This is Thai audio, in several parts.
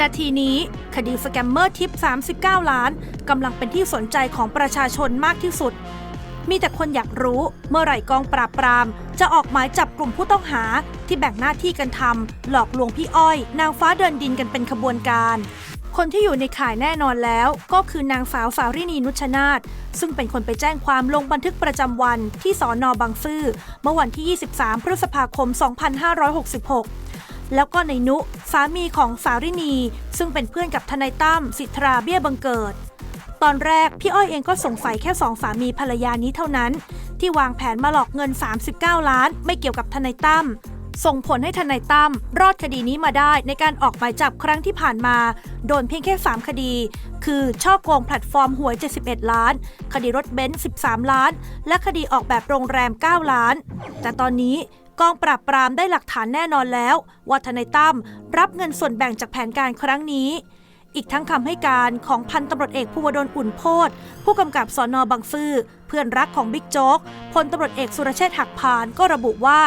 นาทีนี้คดีสแกมเมอร์ทิป 39 ล้านกำลังเป็นที่สนใจของประชาชนมากที่สุด มีแต่คนอยากรู้เมื่อไหร่กองปราบปราม จะออกหมายจับกลุ่มผู้ต้องหาที่แบ่งหน้าที่กันทำหลอกลวงพี่อ้อย นางฟ้าเดินดินกันเป็นขบวนการ คนที่อยู่ในข่ายแน่นอนแล้ว ก็คือนางสาวสาวรินีนุชนาธซึ่งเป็นคนไปแจ้งความลงบันทึกประจำวันที่สอนอบางซื่อเมื่อวันที่ 23 พฤษภาคม 2566 แล้วก็ในนุสามีของสาวรินี ซึ่งเป็นเพื่อนกับทนายตั้มสิทธราเบี้ยบังเกิด ตอนแรกพี่อ้อยเองก็สงสัยแค่สองสามีภรรยานี้เท่านั้น ที่วางแผนมาหลอกเงิน 39 ล้าน ไม่เกี่ยวกับทนายตั้ม ส่งผลให้ทนายตั้มรอดคดีนี้มาได้ในการออกหมายจับครั้งที่ผ่านมา โดนเพียงแค่ 3 คดี คือช่อโกงแพลตฟอร์มหวย 71 ล้าน คดีรถเบนซ์ 13 ล้าน และคดีออกแบบโรงแรม 9 ล้าน แต่ตอนนี้กองปราบปรามได้หลักฐานแน่นอนแล้ว ว่าทนายตั้มรับเงินส่วนแบ่งจากแผนการครั้งนี้ อีกทั้งคำให้การของพันตำรวจเอกภูวดลอุ่นโพธผู้กำกับสอนอบางซื่อเพื่อนรักของบิ๊กโจ๊กพลตำรวจเอกสุรเชษฐ์หักพานก็ระบุว่า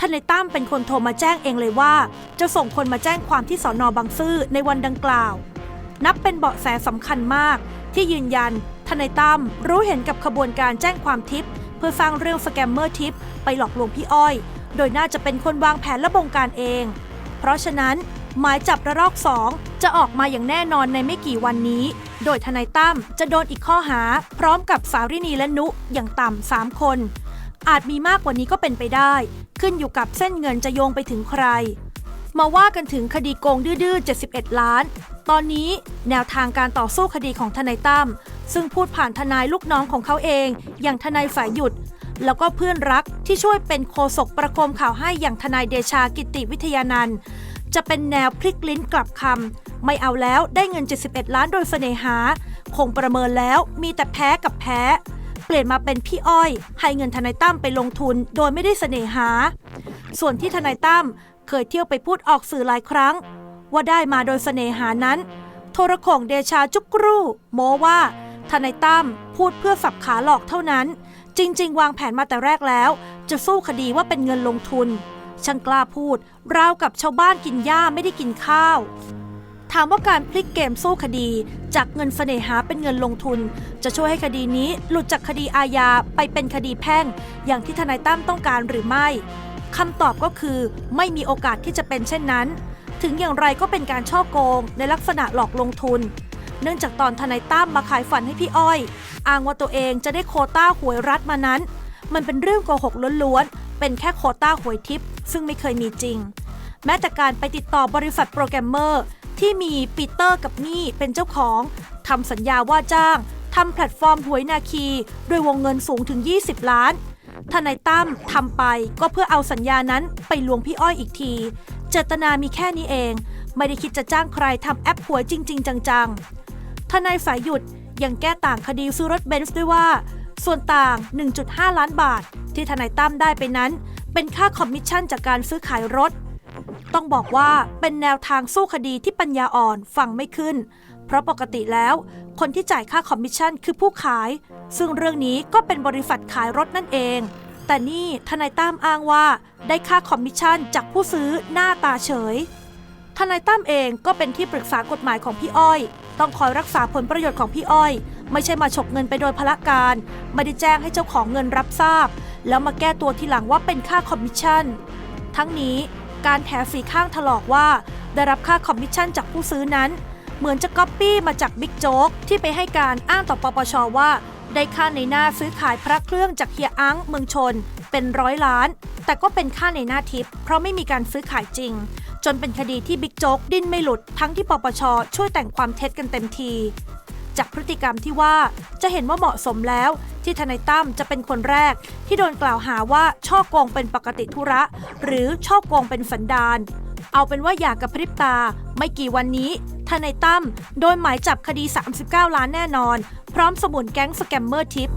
ทนายตั้มเป็นคนโทรมาแจ้งเองเลยว่า จะส่งคนมาแจ้งความที่สอนอบางซื่อในวันดังกล่าว นับเป็นเบาะแสสำคัญมาก ที่ยืนยันทนายตั้มรู้เห็นกับขบวนการแจ้งความทิปเพื่อสร้างเรื่องสแกมเมอร์ทิปไปหลอกลวงพี่อ้อย โดยน่าจะเป็นคนวางแผนและบงการเอง เพราะฉะนั้นหมายจับระลอก 2 จะออกมาอย่างแน่นอนในไม่กี่วันนี้ โดยทนายตั้มจะโดนอีกข้อหา พร้อมกับสารินีและนุอย่างต่ำสามคน อาจมีมากกว่านี้ก็เป็นไปได้ ขึ้นอยู่กับเส้นเงินจะโยงไปถึงใคร มาว่ากันถึงคดีโกงดื้อๆ71 ล้าน ตอนนี้แนวทางการต่อสู้คดีของทนายตั้มซึ่งพูดผ่านทนายลูกน้องของเขาเอง อย่างทนายฝ่ายหยุด แล้วก็เพื่อนรักที่ช่วยเป็นโคศกประโคมข่าวให้อย่างทนายเดชากิติวิทยานันท์จะเป็นแนวพลิกลิ้นกลับคำไม่เอาแล้วได้เงิน 71 ล้านโดยเสน่หา คงประเมินแล้วมีแต่แพ้กับแพ้ เปลี่ยนมาเป็นพี่อ้อย ให้เงินทนายตั้มไปลงทุนโดยไม่ได้เสน่หา ส่วนที่ทนายตั้มเคยเที่ยวไปพูดออกสื่อหลายครั้ง ว่าได้มาโดยเสน่หานั้น โทรโขงเดชาจุกรูโมว่าทนายตั้มพูดเพื่อสับขาหลอกเท่านั้น จริง ๆ วางแผนมาแต่แรกแล้ว จะสู้คดีว่าเป็นเงินลงทุนช่างกล้าพูดราวกับชาวบ้านกินหญ้าไม่ได้กินข้าว ถามว่าการพลิกเกมสู้คดี จากเงินเสน่หาเป็นเงินลงทุน จะช่วยให้คดีนี้หลุดจากคดีอาญาไปเป็นคดีแพ่ง อย่างที่ทนายตั้มต้องการหรือไม่คำตอบก็คือไม่มีโอกาสที่จะเป็นเช่นนั้น ถึงอย่างไรก็เป็นการช่อโกงในลักษณะหลอกลงทุน เนื่องจากตอนทนายตั้มมาขายฝันให้พี่อ้อย อ้างว่าตัวเองจะได้โคต้าหวยรัฐมานั้น มันเป็นเรื่องโกหกล้วนๆ เป็นแค่โคต้าหวยทิปซึ่งไม่เคยมีจริง แม้แต่การไปติดต่อบริษัทโปรแกรมเมอร์ ที่มีปีเตอร์กับนี่เป็นเจ้าของทำสัญญาว่าจ้างทำแพลตฟอร์มหวยนาคีด้วยวงเงินสูงถึง 20 ล้านทนายตั้มทำไปก็เพื่อเอาสัญญานั้นไปลวงพี่อ้อยอีกที เจตนามีแค่นี้เอง ไม่ได้คิดจะจ้างใครทำแอปหวยจริง ๆ จังๆทนายสายหยุดยังแก้ต่างคดีซื้อรถเบนซ์ด้วยว่า ส่วนต่าง 1.5 ล้านบาท ที่ทนายตั้มได้ไปนั้น เป็นค่าคอมมิชชั่นจากการซื้อขายรถ ต้องบอกว่าเป็นแนวทางสู้คดีที่ปัญญาอ่อนฟังไม่ขึ้น เพราะปกติแล้ว คนที่จ่ายค่าคอมมิชชั่นคือผู้ขาย ซึ่งเรื่องนี้ก็เป็นบริษัทขายรถนั่นเอง แต่นี่ทนายตั้มอ้างว่าได้ค่าคอมมิชชั่นจากผู้ซื้อหน้าตาเฉยทนายตั้มเองก็เป็นที่ปรึกษากฎหมายของพี่อ้อย ต้องคอยรักษาผลประโยชน์ของพี่อ้อย ไม่ใช่มาฉกเงินไปโดยพละการ ไม่ได้แจ้งให้เจ้าของเงินรับทราบ แล้วมาแก้ตัวทีหลังว่าเป็นค่าคอมมิชชั่น ทั้งนี้ การแถสีข้างถลอกว่า ได้รับค่าคอมมิชชั่นจากผู้ซื้อนั้น เหมือนจะก๊อปปี้มาจากบิ๊กโจ๊กที่ไปให้การอ้างต่อปปชว่า ได้ค่าในหน้าซื้อขายพระเครื่องจากเฮียอังเมืองชน เป็นร้อยล้าน แต่ก็เป็นค่าในหน้าทิปเพราะไม่มีการซื้อขายจริง จนเป็นคดีที่บิ๊กโจ๊กดิ้นไม่หลุดทั้งที่ปปชช่วยแต่งความเท็จกันเต็มทีจากพฤติกรรมที่ว่าจะเห็นว่าเหมาะสมแล้ว ที่ทนายตั้มจะเป็นคนแรก ที่โดนกล่าวหาว่าช่อโกงเป็นปกติธุระ หรือช่อโกงเป็นสันดานเอาเป็นว่าอยากกระพริบตา ไม่กี่วันนี้ทนายตั้มโดนหมายจับคดี 39 ล้านแน่นอน พร้อมสมุนแก๊งสแกมเมอร์ทิป